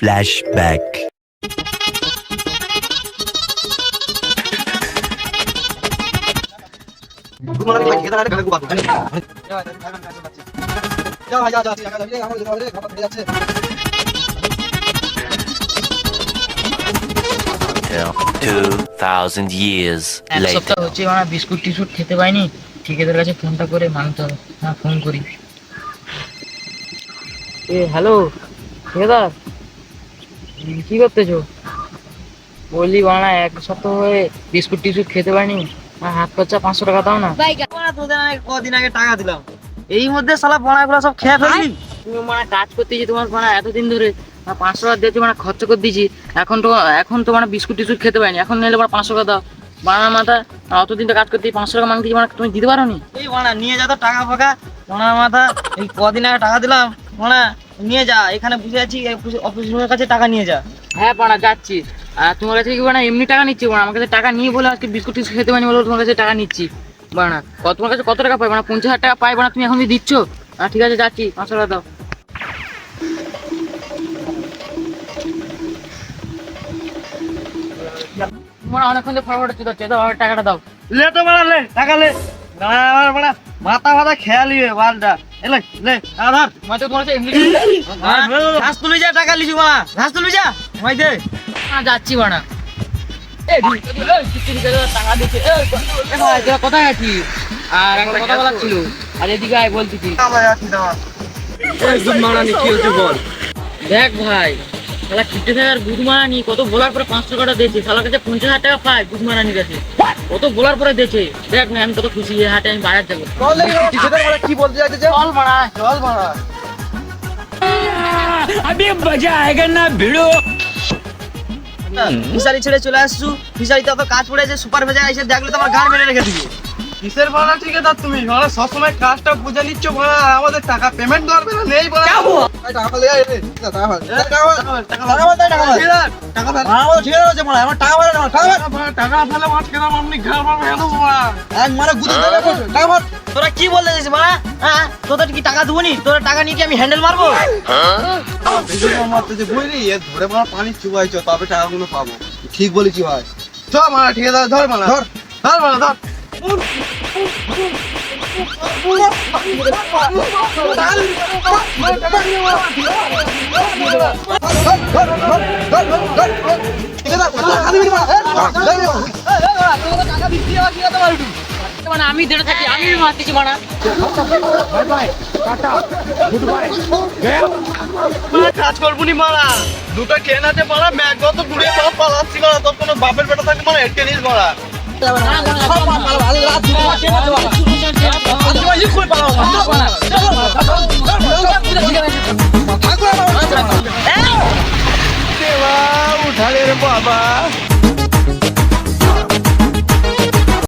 Flashback. Two thousand years এক later. সপ্তাহ হচ্ছে আমার বিস্কুট টিস্কুট খেতে পাইনি ঠিকাদের কাছে ফোনটা করে মানতে হবে হ্যাঁ ফোন করি এ হ্যালো ঠিকাদার কি করতেছো? বলি বানা এক সপ্তাহ হয়ে বিস্কুট টিস্কুট খেতে পারিনি। আর হাত খরচা পাঁচশো টাকা দাও না। তোদের আমি কদিন আগে টাকা দিলাম। এই মধ্যে শালা বড়াগুলো সব খেয়ে ফেললি? তুমি মানে কাজ করতেছি তোমার মানে এতদিন ধরে। পাঁচশো টাকা দিয়েছি মানে খরচা করে দিয়েছি। এখন তো এখন তো মানে বিস্কুট টিস্কুট খেতে পাইনি এখন নিলে মানে পাঁচশো টাকা দাও। বানার মাথা অতদিন তো কাজ করতে পাঁচশো টাকা মাংতি মানে তুমি দিতে পারো নি এই বড়া নিয়ে যা তো টাকা ফাঁকা। বড়ার মাথা এই কদিন আগে টাকা দিলাম। বড়া নিয়ে যা এখানে বুঝে আছি অফিসের কাছে টাকা নিয়ে যা। হ্যাঁ পাড়া যাচ্ছি। আর তোমার কাছে কি বানা এমনি টাকা নিচ্ছি বানা আমার কাছে টাকা নিয়ে বলে আজকে বিস্কুট টিস্কুট খেতে পারিনি বলে তোমার কাছে টাকা নিচ্ছি বানা কত তোমার কাছে কত টাকা পাই মানে পঞ্চাশ হাজার টাকা পাই বানা তুমি এখন দিচ্ছ? আর ঠিক আছে যাচ্ছি পাঁচশো টাকা দাও। তোমার অনেকক্ষণ তো ফরওয়ার্ড হচ্ছে তো দাও আমার টাকাটা দাও। লে তো বড়া লে টাকা লে। আমার বড়া মাথা ফাতা খেয়াল বালটা। যাচ্ছি বানা কোথায় আর একটা কথা বলার ছিল। আর এদিকে আয় বলতেছি। দেখ ভাই। শালা কিটে থাকার গুদ মারানি কত বলার পরে পাঁচশো টাকা দিয়েছে? শালার কাছে পঞ্চাশ হাজার টাকা পায় মারানির কাছে। কত বলার পরে দিয়েছে? দেখ না আমি কত খুশি এই হাটে আমি বাজার যাব। কি বলতে চাইছে চল মারা চল বড়া। ফিসারি ছেড়ে চলে আসছু। ফিসারিতে অত কাজ পড়েছে সুপার ভেজা এসে দেখলে তো আমার গান মেরে রেখে দিবে। কিসের ভাড়া ঠিক আছে তুমি ভাড়া সবসময় কাজটা বুঝে নিচ্ছ ভাড়া আমাদের টাকা পেমেন্ট করবে না নেই ভাড়া টাকা মানে দেবে টাকা ফেল তোরা কি বলতে চাইছিস বড়া হ্যাঁ তোদের কি টাকা দেবো নি তোরা টাকা নিয়ে কি আমি হ্যান্ডেল মারবো মারতে যে বুঝলি ধরে মারা পানি চুবাইছ তবে টাকাগুলো পাবো ঠিক বলেছি ভাই চ মারা ঠিক আছে ধর মারা ধর ধর মারা ধর মানে আমি দেড় থাকি আমি মারতেছি মারা। মারা কাজ করব নি মারা। দুটো ট্রেন আছে মারা? ম্যাগ কত দূরে সব পালাচ্ছি মারা। তোর কোনো বাপের বেটা থাকে মারা হেঁটে নিস মারা। 他妈一棍子把我打过来！打过来！打过来！打过来！打过来！他妈！我打你的爸爸！